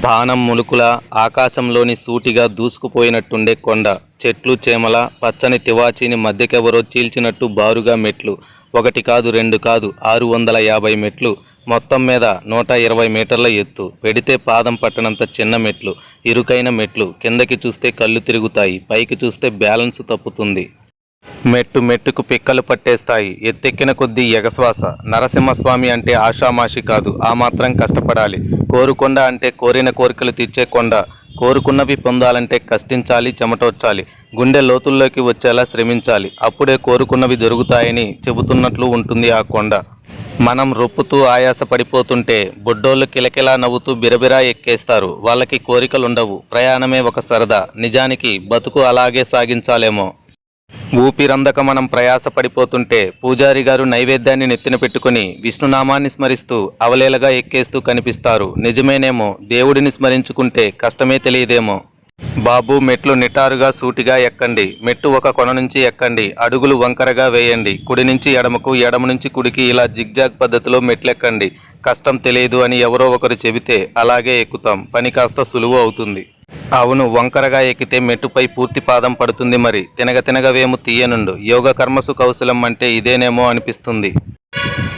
బాణం ములుకుల ఆకాశంలోని సూటిగా దూసుకుపోయినట్టుండే కొండ. చెట్లు చేమల పచ్చని తివాచీని మధ్యకెవరో చీల్చినట్టు బారుగా మెట్లు. ఒకటి కాదు రెండు కాదు ఆరు వందల యాభై మెట్లు. మొత్తం మీద నూట ఇరవై మీటర్ల ఎత్తు. పెడితే పాదం పట్టనంత చిన్న మెట్లు. ఇరుకైన మెట్లు. కిందకి చూస్తే కళ్ళు తిరుగుతాయి. పైకి చూస్తే బ్యాలెన్స్ తప్పుతుంది. మెట్టు మెట్టుకు పిక్కలు పట్టేస్తాయి. ఎత్తెక్కిన కొద్దీ ఎగశ్వాస. నరసింహస్వామి అంటే ఆషామాషి కాదు. ఆ మాత్రం కష్టపడాలి. కోరుకొండ అంటే కోరిన కోరికలు తీర్చే కొండ. కోరుకున్నవి పొందాలంటే కష్టించాలి చెమటొచ్చాలి. గుండె లోతుల్లోకి వచ్చేలా శ్రమించాలి. అప్పుడే కోరుకున్నవి దొరుకుతాయని చెబుతున్నట్లు ఉంటుంది ఆ కొండ. మనం రొప్పుతూ ఆయాస పడిపోతుంటే బొడ్డోళ్ళు కిలకిలా నవ్వుతూ బిరబిరా ఎక్కేస్తారు. వాళ్ళకి కోరికలుండవు. ప్రయాణమే ఒక సరదా. నిజానికి బతుకు అలాగే సాగించాలేమో. ఊపిరందక మనం ప్రయాస పడిపోతుంటే పూజారి గారు నైవేద్యాన్ని నెత్తిన పెట్టుకుని విష్ణునామాన్ని స్మరిస్తూ అవలేలగా ఎక్కేస్తూ కనిపిస్తారు. నిజమేనేమో దేవుడిని స్మరించుకుంటే కష్టమే తెలియదేమో. బాబు మెట్లు నిటారుగా సూటిగా ఎక్కండి. మెట్టు ఒక కొన నుంచి ఎక్కండి. అడుగులు వంకరగా వేయండి. కుడి నుంచి ఎడమకు ఎడమ నుంచి కుడికి ఇలా జిగ్జాగ్ పద్ధతిలో మెట్లెక్కండి. కష్టం తెలియదు అని ఎవరో ఒకరు చెబితే అలాగే ఎక్కుతాం. పని కాస్త సులువు అవుతుంది. అవును వంకరగా ఎక్కితే మెట్టుపై పూర్తి పాదం పడుతుంది మరి. తినగ తినగ వేము తీయనుండు. యోగ కర్మసు కౌశలం అంటే ఇదేనేమో అనిపిస్తుంది.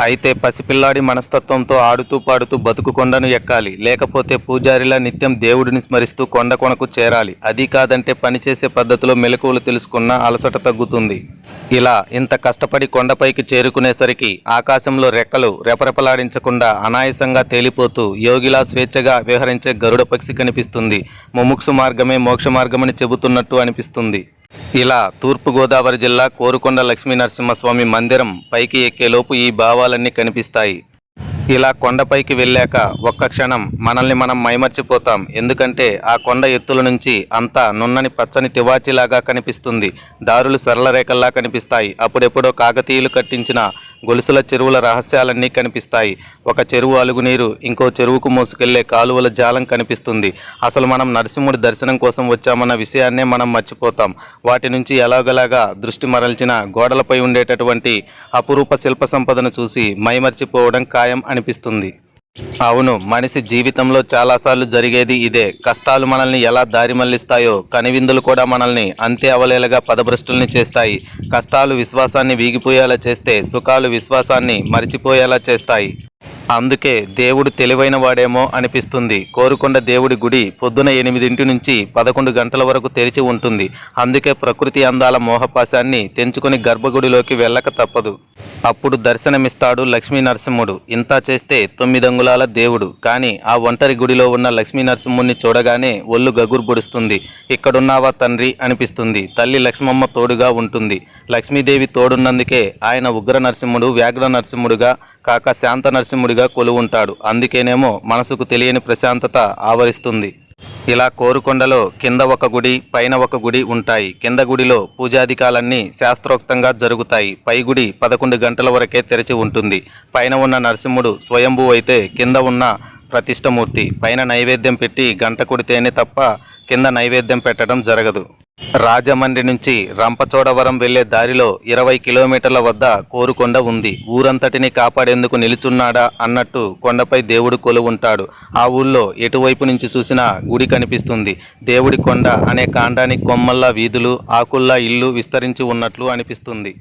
అయితే పసిపిల్లాడి మనస్తత్వంతో ఆడుతూ పాడుతూ బతుకు కొండను ఎక్కాలి. లేకపోతే పూజారిలా నిత్యం దేవుడిని స్మరిస్తూ కొండ కొనకు చేరాలి. అది కాదంటే పనిచేసే పద్ధతిలో మెలకువలు తెలుసుకున్న అలసట తగ్గుతుంది. ఇలా ఇంత కష్టపడి కొండపైకి చేరుకునేసరికి ఆకాశంలో రెక్కలు రెపరెపలాడించకుండా అనాయాసంగా తేలిపోతూ యోగిలా స్వేచ్ఛగా విహరించే గరుడ పక్షి కనిపిస్తుంది. ముముక్షు మార్గమే మోక్ష మార్గమని చెబుతున్నట్టు అనిపిస్తుంది. ఇలా తూర్పుగోదావరి జిల్లా కోరుకొండ లక్ష్మీ నరసింహస్వామి మందిరం పైకి ఎక్కేలోపు ఈ భావాలన్నీ కనిపిస్తాయి. ఇలా కొండపైకి వెళ్ళాక ఒక్క క్షణం మనల్ని మనం మైమర్చిపోతాం. ఎందుకంటే ఆ కొండ ఎత్తుల నుంచి అంతా నున్నని పచ్చని తివాచిలాగా కనిపిస్తుంది. దారులు సరళ రేఖల్లా కనిపిస్తాయి. అప్పుడెప్పుడో కాకతీయులు కట్టించిన గొలుసుల చెరువుల రహస్యాలన్నీ కనిపిస్తాయి. ఒక చెరువు అలుగునీరు ఇంకో చెరువుకు మోసుకెళ్ళే కాలువల జాలం కనిపిస్తుంది. అసలు మనం నరసింహుడి దర్శనం కోసం వచ్చామన్న విషయాన్నే మనం మర్చిపోతాం. వాటి నుంచి ఎలాగలాగా దృష్టి మరల్చిన గోడలపై ఉండేటటువంటి అపురూప శిల్ప సంపదను చూసి మైమర్చిపోవడం ఖాయం అనిపిస్తుంది. అవును మనిషి జీవితంలో చాలాసార్లు జరిగేది ఇదే. కష్టాలు మనల్ని ఎలా దారి మళ్ళిస్తాయో కనివిందులు కూడా మనల్ని అంతే అవలేలగా పదభ్రష్టుల్ని చేస్తాయి. కష్టాలు విశ్వాసాన్ని వీగిపోయేలా చేస్తే సుఖాలు విశ్వాసాన్ని మరిచిపోయేలా చేస్తాయి. అందుకే దేవుడు తెలివైన వాడేమో అనిపిస్తుంది. కోరుకొండ దేవుడి గుడి పొద్దున ఎనిమిదింటి నుంచి పదకొండు గంటల వరకు తెరిచి ఉంటుంది. అందుకే ప్రకృతి అందాల మోహపాశాన్ని తెంచుకొని గర్భగుడిలోకి వెళ్ళక తప్పదు. అప్పుడు దర్శనమిస్తాడు లక్ష్మీ నరసింహుడు ఇంత చేస్తే తొమ్మిది అంగుళాల దేవుడు. కానీ ఆ ఒంటరి గుడిలో ఉన్న లక్ష్మీ నరసింహుణ్ణి చూడగానే ఒళ్ళు గగుర్బుడుస్తుంది ఇక్కడున్నావా తండ్రి? అనిపిస్తుంది. తల్లి లక్ష్మమ్మ తోడుగా ఉంటుంది. లక్ష్మీదేవి తోడున్నందుకే ఆయన ఉగ్ర నరసింహుడు వ్యాఘ్ర నరసింహుడుగా కాక శాంత నరసింహుడు దేవుడిగా కొలువుంటాడు. అందుకేనేమో మనసుకు తెలియని ప్రశాంతత ఆవరిస్తుంది. ఇలా కోరుకొండలో కింద ఒక గుడి పైన ఒక గుడి ఉంటాయి. కింద గుడిలో పూజాధికాలన్నీ శాస్త్రోక్తంగా జరుగుతాయి. పై గుడి పదకొండు గంటల వరకే తెరిచి ఉంటుంది. పైన ఉన్న నరసింహుడు స్వయంభూ అయితే కింద ఉన్న ప్రతిష్టమూర్తి. పైన నైవేద్యం పెట్టి గంట కొడితేనే తప్ప కింద నైవేద్యం పెట్టడం జరగదు. రాజమండ్రి నుంచి రంపచోడవరం వెళ్ళే దారిలో ఇరవై కిలోమీటర్ల వద్ద కోరుకొండ ఉంది. ఊరంతటిని కాపాడేందుకు నిలుచున్నాడా అన్నట్టు కొండపై దేవుడు కొలువుంటాడు. ఆ ఊళ్ళో ఎటువైపు నుంచి చూసినా గుడి కనిపిస్తుంది. దేవుడి కొండ అనే కాండానికి కొమ్మల్లా వీధులు ఆకుల్లా ఇల్లు విస్తరించి ఉన్నట్లు అనిపిస్తుంది.